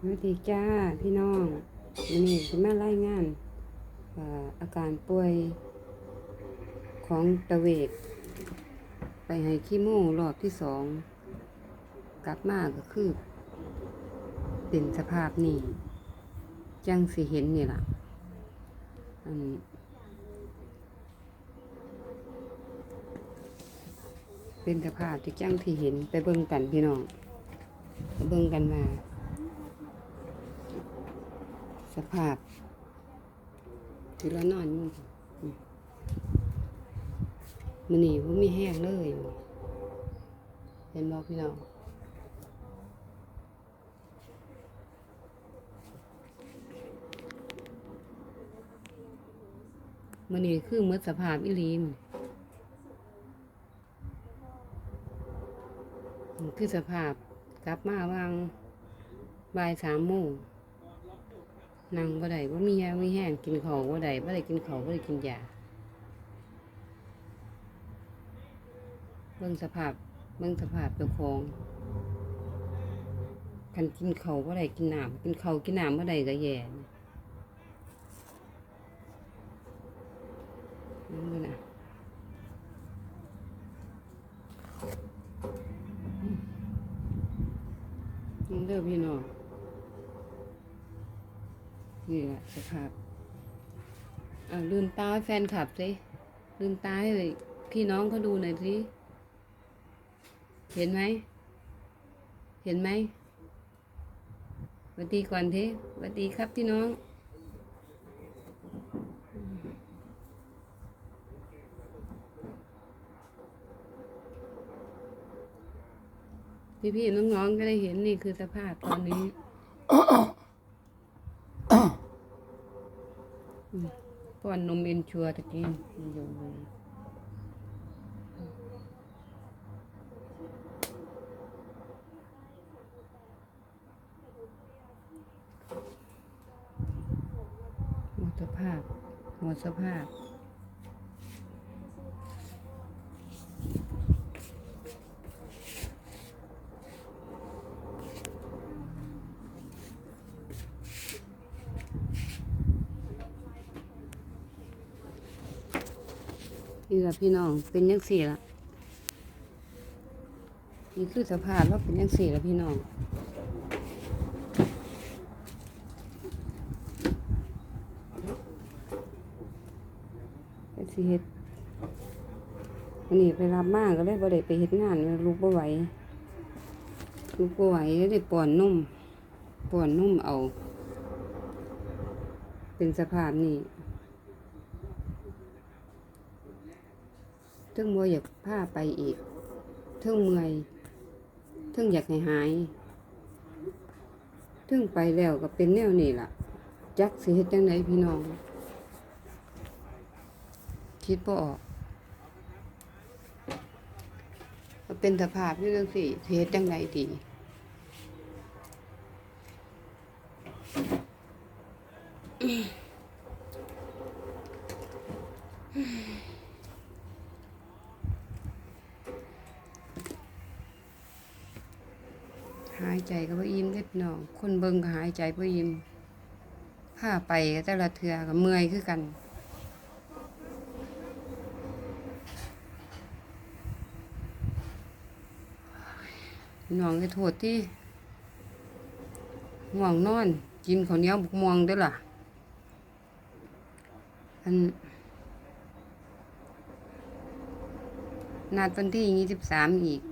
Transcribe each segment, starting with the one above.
สวัสดีจ้าพี่น้องวันนี้จะมารายงานอาการป่วยของตะเวก ไปให้คีโมรอบที่สอง กลับมาก็คือ เป็นสภาพนี้จังสิเห็นนี่ล่ะอันเป็นสภาพที่จังที่เห็นไปเบิ่งกันพี่น้องเบิ่งกันมา สภาพที่เรานอนอยู่มันนี่ว่ามีแห้งเลยเห็นบอกพี่น้องมันนี่คือมืดสภาพอิลีมคือสภาพกลับมาวางบ่ายสามโมง นั่งบ่ได้บ่มียาไมีแห้งกินข้าวบ่ได้บ่ได้กินข้าวบ่ได้กินยาเบิ่งสภาพเบิ่งสภาพเจ้าของคันกินข้าวบ่ได้กินน้ำกินข้าวกินน้ำบ่ได้ก็แย่นั่นดูนะนี่เด้อพี่น้อง นี่แหละสภาพอ่าลืมตาให้แฟนคลับสิลืมตาให้พี่น้องเขาดูหน่อยสิเห็นไหม เห็นไหมสวัสดีก่อนทีสวัสดีครับพี่น้อง พี่ๆน้องๆก็ได้เห็นนี่คือสภาพตอนนี้ ป้อนนมเอ็นชัวตะกี้อยู่หมดสภาพ หมดสภาพ ละพี่น้อง เป็นยังสี่ละนี่คือสภาพว่าเป็นยังสี่ละพี่น้องไปสิเฮ็ดวันนี้ไปรับมากก็เลยบ่ได้ไปเฮ็ดงานลูกบ่ไหวลูกบ่ไหวเลยได้ป้อนนมป้อนนมเอา เป็นสภาพนี้ ทึ่งมัวอยากพาไปอีกทึ่งเมื่อยทึ่งอยากให้หายทึ่งไปแล้วก็เป็นแนวนี้ล่ะ จักสิเฮ็ดจังไดพี่น้อง คิดบ่ออกเป็นสภาพนี่จังสี่สิเฮ็ดจังไดดี หายใจก็บ่อิ่มเด้อพี่น้อง คนเบิ่งก็หายใจบ่อิ่มพาไปก็แต่ละเทือก็เมื่อยคือกันน้องก็โทษที่ง่วงนอน กินข้าวเหนียวบุกม่วงด้อล่ะอันนัดวันที่ยี่สิบสามอีก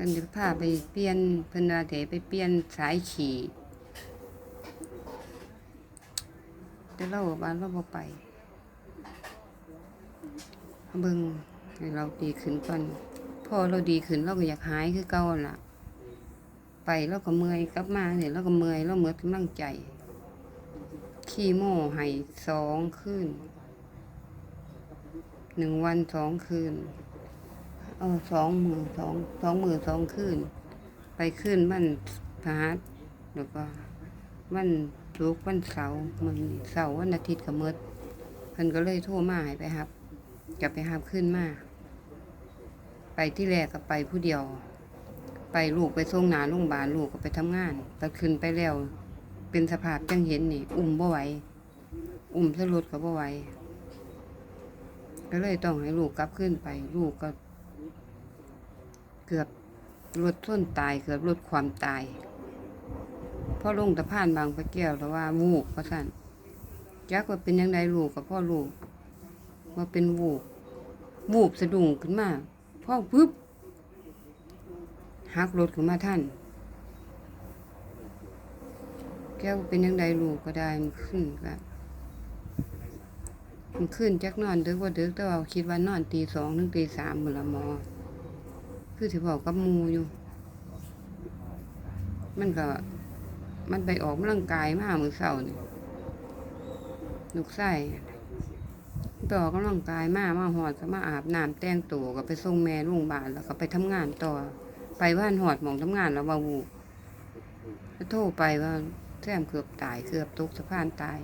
พิ่นจะพาไปเปลี่ยนเพิ่นว่าจะไปเปลี่ยนสายขี่แต่เราบอกว่าเราบ่ไปเบิ่งเราดีขึ้นก่อนพอเราดีขึ้นเราก็อยากหายคือเก่าล่ะ ไปเราก็เมื่อยกลับมาเนี่ยเราก็เมื่อยเราหมดกำลังใจคีโมให้สองคืนหนึ่งวันสองคืน เออสองมือสองสองมือสองคืนไปขึ้นวันพฤหัสแล้วก็วันศุกร์วันเสาร์มันเสาร์วันอาทิตย์ก็หมดเพิ่นก็เลยโทรมาให้ไปครับจะไปหับขึ้นมาไปที่แรกก็ไปผู้เดียว ไปลูกไปส่งหนาโรงพยาบาลลูกก็ไปทำงานต่ขึ้นไปแล้ว เป็นสภาพจังเห็นนี่ อุ้มบ่ไหวอุ้มสรถก็บ่ไหวก็เลยต้องให้ลูกกลับขึ้นไป ลูกก็ เกือบรถส้นตายเกือบรถความตายพ่อลงตะพานบางปะแก้วแล้วว่าวูบประสันจักว่าเป็นยังไงลูกกับพ่อลูกว่าเป็นวูบวูบสะดุ้งขึ้นมาพ่อปึ๊บหักรถขึ้นมาท่าน แก้วเป็นยังไงลูกก็ได้มันขึ้นก็มันขึ้นจักนอนด็กว่าด็กแต่ว่าคิดว่านอนตีสองถึงตีสามหมดละหมอ คือสิบอกกับมูอยู่ มันก็ มันไปออกกำลังกายมามือเสานี่ลูกไส้ไปออกกำลังกายมามาหอดก็มาอาบน้ำแต่งตัวก็ไปส่งแม่โรงพยาบาลแล้วก็ไปทำงานต่อ ไปบ้านหอดหมองทำงานแล้วว่าวูก็โทรไปว่าแซมเกือบตายเกือบตกสะพานตาย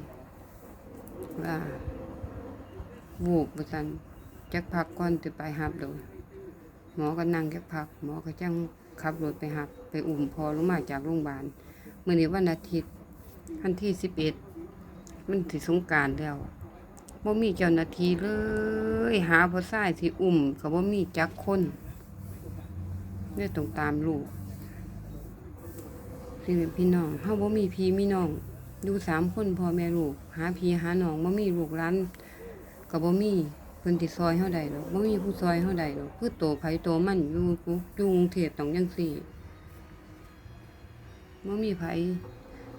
ว่าวูบประจันจักพักก่อนจะไปหับโดน หมอก็นั่งแค่พัก หมอก็จังขับรถไปหับ ไปอุ่มพอลงมาจากโรงพยาบาลเมื่อนี้วันอาทิตย์วันที่สิบเอ็ดมันสิสงการแล้วบ่มีเจ้าหน้าที่เลย หาผู้ชายสิอุ่มก็บ่มีจักคนเนี่ยต้องตามลูกสิเป็นพี่น้องเฮาบ่มีพี่มีน้องอยู่สามคนพ่อแม่ลูก หาพี่หาน้องบ่มีลูกหลานก็บ่มี พิ่นสิซอยเฮาได้ดอกบ่มีผู้ซอยเฮาได้ดอกคือโตไผโตมันอยู่อยู่กรุงเทพต้องจังซี่บ่มีไผ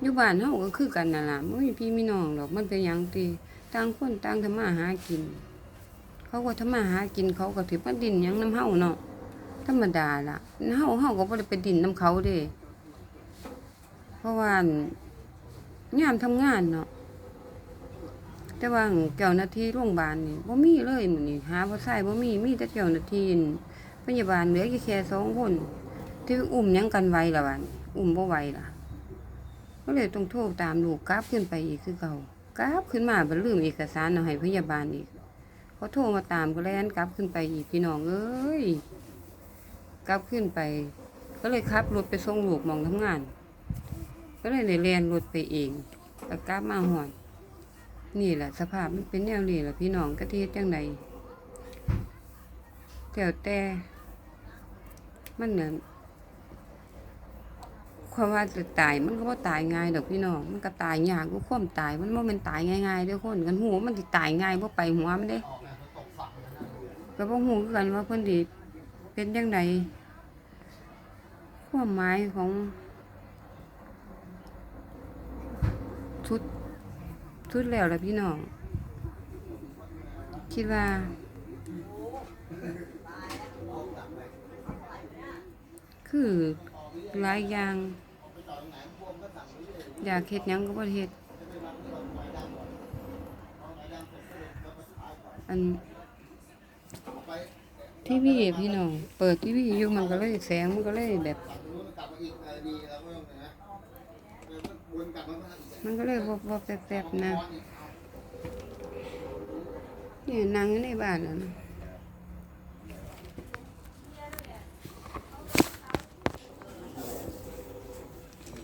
อยู่บ้านเฮาก็คือกันนั่นล่ะบ่มีพี่มีน้องดอกมันเป็นหยังติต่างคนต่างทำมาหากิน เขาก็ทำมาหากินเขาก็สิมาดินหยังนํเฮาเนาะธรรมดาล่ะเฮาเฮาก็บ่ได้ไปดินนํเขาเด้เพราะว่ายามทำงานเนาะ แต่ว่าเจ้าหน้าที่โรงพยาบาลนี่บ่มีเลยมื้อนี้หาบ่ใส่บ่มีมีแต่เจ้าหน้าที่พยาบาลเหลืออยู่แค่สองคน ที่อุ้มยังกันไว้ล่ะบัดอุ้มบ่ไหวล่ะก็เลยต้องโทรตามลูกกราฟขึ้นไปอีกคือเก่ากราฟขึ้นมาบ่ลืมเอกสารเอาให้พยาบาลอีกเขาโทรมาตามก็แล่นกราฟขึ้นไปอีกพี่น้องเอ้ยกราฟขึ้นไป ก็เลยขับรถไปส่งลูกมองทำงาน ก็เลยได้แล่นรถไปเองแล้วกราฟมาฮอด นี่แหละสภาพมันเป็นแนวนี้แหละพี่น้องกะทิจังใดแต่แต่ มันเนี่ยความว่าจะตายมันก็ว่าตายง่ายดอกพี่น้องมันก็ตายยากก็ความตายมันว่ามันตายง่ายๆด้อคนกันหูมันสิตายง่ายบ่ไปหัวมันเด้ก็บ่ฮู้คือกันว่าเพิ่นสิเป็นจังไดความหมายของชุด สุดแล้วล่ะพี่น้อง คิดว่า คือหลายอย่าง อยากเฮ็ดยังก็บ่เฮ็ดอันทีวีพี่น้อง เปิดทีวีอยู่มันก็เลยแสงมันก็เลยแบบ มันก็เลยบอบๆแป๊บๆนะนี่นางอยู่ในบ้านแล้วนะ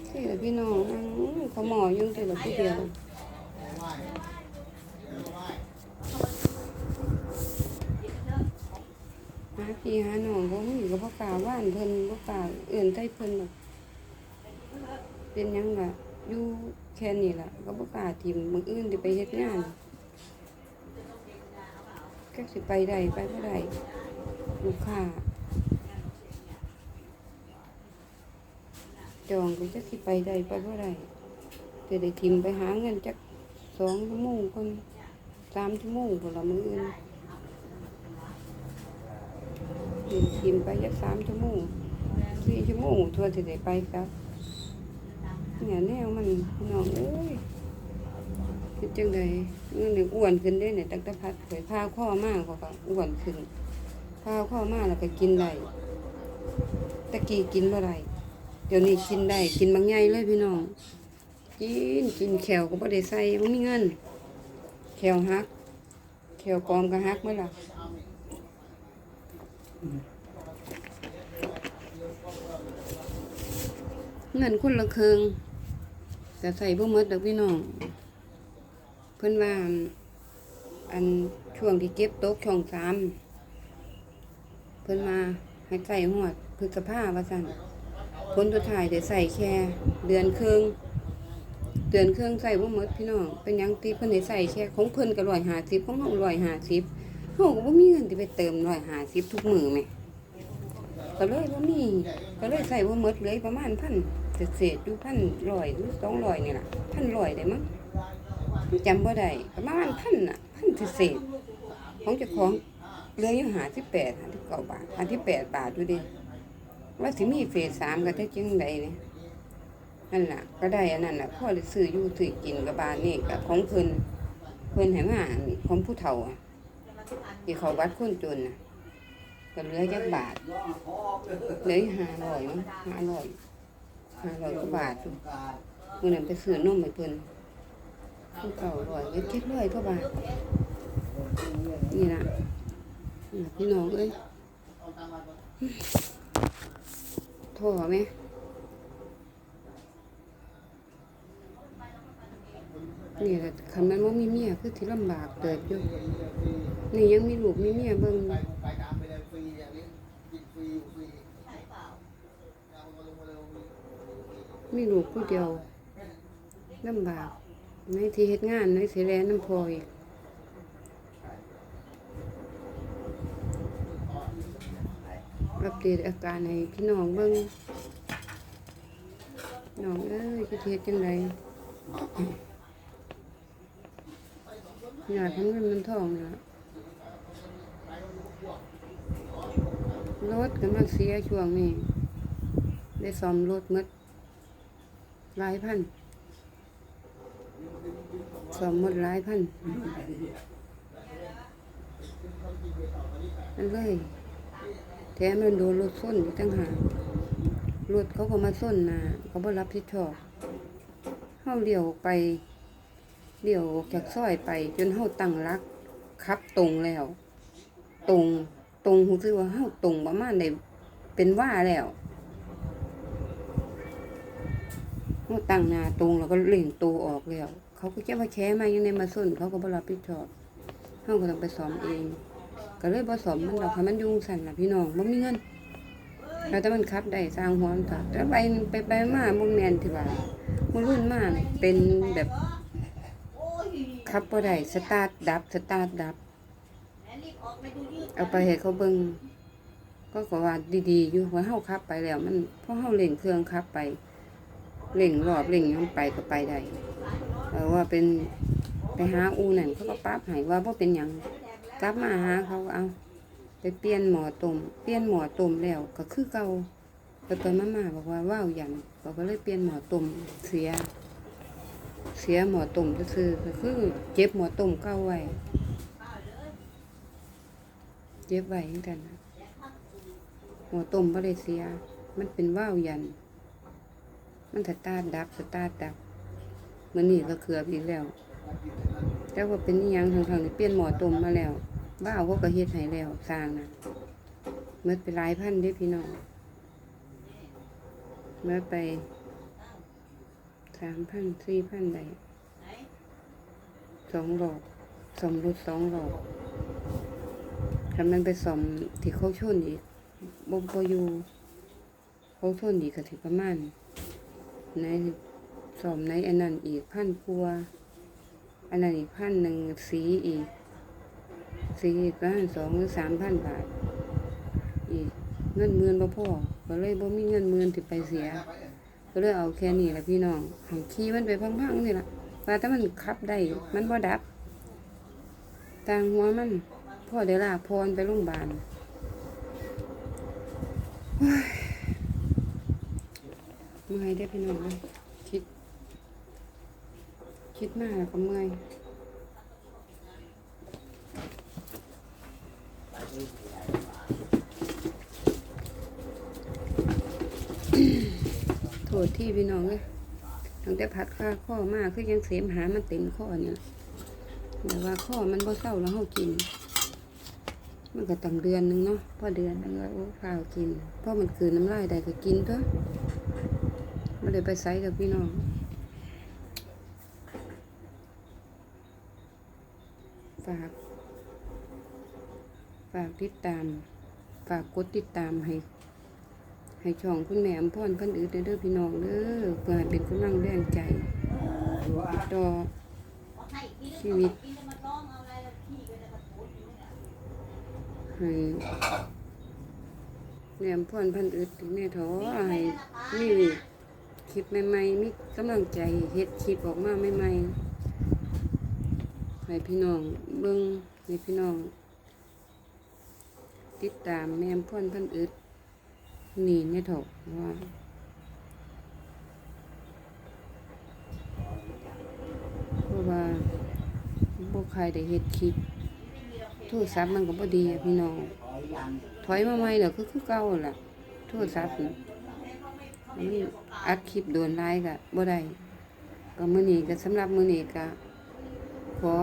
ที่ละพี่น้องนั่งเขาหมอยุ่งแต่ละผู้เดียวหาพี่หาน้องบ่มีก็บ่กล้าว่านเพิ่นบ่กล้าเอื่นใส่เพิ่นหรอกเป็นยังล่ะ อยู่แค่นี้ล่ะก็บ่กล้าทิมมืออื่นสิไปเฮ็ดงานก็สิไปได้ไปบ่ได้ลูกค้าจองก็จะสิไปได้ไปบ่ได้จะได้ทิมไปหาเงินจักสองชั่วโมงคนสามชั่วโมงพนละมืออื่นทิมไปจักสามชั่วโมงสี่ชั่วโมงทัวสิได้ไปครับ เนี่ยแนวมันพี่น้องเอ้ยคือจังไดเงินนี่อ้วนขึ้นได้เนี่ยตั้งแต่พัดเผยพาข้อมากเขาก็อ้วนขึ้นพาข้อมากแล้วก็กินได้ตะกี้กินบ่ได้เดี๋ยวนี้กินได้กินบางใหญ่เลยพี่น้องกินกินแขวก็บ่ได้ใส่บ่มีเงิน แขวหัก แขวปลอมก็หักเมื่อล่ะเงินคนละเครึ่ง แต่ใส่บ่หมดดอกพี่น้อง เพิ่นว่า อันช่วงที่เก็บโตกช่องสามเพิ่นมาให้ใส่หอดพฤษภาว่าซั่นผลสุดท้ายได้ใส่แค่เดือนครึ่งเดือนครึ่งใส่บ่หมดพี่น้องเป็นยังที่เพิ่นได้ใส่แค่ของเพิ่นก็150ของเฮา150เฮาก็บ่มีเงินที่ไปเติม150ทุกมือแหมก็เลยบ่มี ก็เลยใส่บ่หมดเลยประมาณพัน เศษๆอยู่พันร้อยหรือ200นี่แหละพันร้อยได้มั้งจำบ่ได้ประมาณพันน่ะพันเศษของเจ้าของเหลืออยู่หาที่แปดหาที่เก้าบาทหาที่แปดบาทดูดิว่าสิมีเฟสสามก็ได้จังใดเนี่ยนั่นแหละก็ได้อันนั้นน่ะพ่อได้ซื้ออยู่ซื้อกินกับบานนี่กับของเพิ่นเพิ่นให้มาอันของผู้เฒ่าที่เขาวัดคนจนน่ะก็เหลือจักบาทเหลือห้าร้อยมั้งห้าร้อย ห้าร้อยกว่าบาทมื้อนั้นไปซื้อนมให้เพิ่นผู้เก่าร้อยเว็บเจ็ดร้อยกว่าบาทนี่นะนี่ล่ะพี่น้องเอ้ยโถ่ไหมนี่แหละคันมันว่ามีเมียคือที่ลำบากเกิดอยู่นี่ยังมีลูกมีเมียเบิ่ง ไปไปตามไปเลยฟรีอย่างนี้กินฟรีอยู่ฟรีเอามาลงมาเลย มีลูกผู้เดียวลำบากในที่เฮ็ดงานในสิแลน้ำพออีกอัปเดตอาการให้พี่น้องเบิ่งน้องเอ้ยจะเฮ็ดจังไดอยากทำเงินมันทองนะรถกำลังเสียช่วงนี้ ได้ซ่อมรถหมด หลายพันซ่อมหมดหลายพันนั่นเลยแถมมันโดนรถส้นอีกตั้งหากรถเขาก็มาส้นหนาเขาบ่รับผิดชอบเฮาเลี้ยวไปเลี้ยวออกจากซอยไป จนเฮาตั้งหลักขับตรงแล้ว ตรงตรงรู้สึกว่าเฮาตรงประมาณได้เป็นว่าแล้ว เขาตั้งหนาตรงแล้วก็เล่งตัวออกแล้ว เขาก็แจะมาแค่มายังในมาส้นเขาก็บรับผิดชอบเขาก็ต้องไปสอมเอง ก็เลยบ่สอมมันดอกให้มันยุ่งสั่นล่ะพี่น้องบ่มีเงินแล้วแต่มันขับได้สร้างหัวมันก็แต่ไปไปไปมาบ่แม่นที่ว่ามันรุ่นมากเป็นแบบขับบ่ได้สตาร์ทดับสตาร์ทดับ เอาไปให้เขาเบิ่งก็ก็ว่าดีๆอยู่ว่าเฮาขับไปแล้ว มันพอเฮาเร่งเครื่องขับไป เร่งรอบเร่งหยังไปก็ไปได้เออว่าเป็นไปหาอูนั่นเขาก็ปั๊บให้ว่าบ่เป็นหยังกลับมาหาเขาเอา ไปเปลี่ยนหมอต้มเปลี่ยนหมอต้มแล้วก็คือเก่าแต่ตอนมามาบอกว่าว้าวหยันเขาก็เลยเปลี่ยนหมอต้มเสีย เสียหมอต้มซื่อก็คือเจ็บหมอต้มเก่าไว้เจ็บไว้เหมือนกันนหมอต้มบ่ได้เสีย มันเป็นว้าวยัน มันสตาร์ทดับสตาดับมันนี่ก็เขือบอีกแล้ว แต่ว่าเป็นอิยังทางทางนี่เปลี่ยนหมอตมมาแล้วบ้าเขาก็เฮ็ดให้แล้วสร้างนะเมื่อไปหลายพันเด้พี่น้องเมื่อไปสามพันสี่พันได้สองหลอกสมรถสองหลอกถ้ามันไปสมที่เขาชนอีกบ่บ่อยู่เขาชนอีกก็ถึประมาณ ในสอมในอันนั้นอีกพันกลัวอันนั้นอีกพันหนึ่งสีอีก สีอีกประมาณสองหรือสามพันบาท อีกเงินหมื่นบ่พ่อก็เลยบ่มีเงินหมื่นที่ไปเสีย ก็เลยเอาแค่นี้แหละพี่น้องให้ขี่มันไปพังๆนี่ละว่าถ้ามันขับได้มันบ่ดับต่างหัวมันพ่อได้ลาพรไปโรงพยาบาล เฮ้ยเมื่อยได้พี่น้องเลยคิด คิดมากแล้วก็เมื่อยโทษที่พี่น้องเลยตั้งแต่พัดข้าข้อมากคือยังเสมหามันเต็มข้อเนี่ยแต่ว่าข้อมันบ่เศร้าแล้วเฮากิน มันก็ตั้งเดือนหนึงเนาะพอเดือนนึงก็โอ้ข้าวกินเพราะมันคืนน้ำลายได้ก็กินเถอะมัน ได้ไปไสกับพี่น้องฝาก ฝากติดตาม ฝากกดติดตามให้ ให้ช่องคุณแม่อำพรพันอืดเด้อพี่น้องเด้อเพื่อให้เป็นกำลังแรงใจต่อชีวิตให้แหนมพ่อนพันอึดถึงแม่ท้อให้มี คลิปใหม่ๆมีกำลังใจเฮ็ดคลิปออกมาใหม่ๆให้พี่น้องเบิ่งให้พี่น้อง ติดตามแม่มพ่นพันอึดนี่แม่ท้อว่าเพราะว่าบ่ใครได้เฮ็ดคลิปโทรศัพท์มันก็บ่ดีอะพี่น้องถอยมาใหม่แล้วคือคือเก่าล่ะโทรศัพท์ น่มันอัดคลิปโดนไลน์ก็บ่ได้ก็มื้อนี้ก็สำหรับมื้อนี้ก็ขอ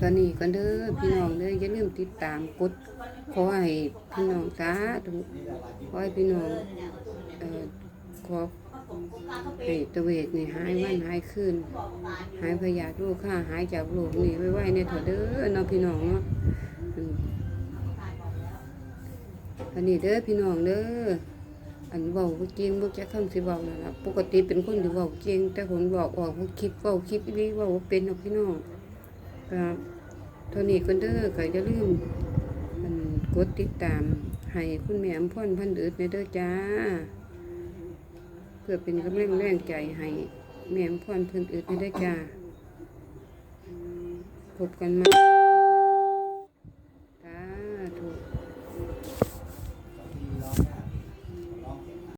ตอนนี้ก็เด้อพี่น้องเด้ออย่าลืมติดตามกดขอให้พี่น้องสาธุขอให้พี่น้องเอ่อขอให้ตะเวกนี่หายวันหายคืนหายพยาธิโรคค่าหายจากโรคนี่ไว้ๆเนี่ยเถอะเด้อเนาะพี่น้องเนาะอันนี้เด้อพี่น้องเด้อ อันเว้าเก่งบ่จักคำสิเว้านั่นล่ะปกติเป็นคนที่เว้าเก่งแต่คนเว้าออกบ่คิดเว้าคิดอีหลีเว้าบ่เป็นเนาะพี่น้องครับเท่านี้ก็เด้อก็อย่าลืมอันกดติดตามให้คุณแม่อำพรพันอึดในเด้อจ้า เพื่อเป็นกำลังแรงใจให้แม่อำพรเพิ่นอึดในเด้อจ้าพบกันใหมา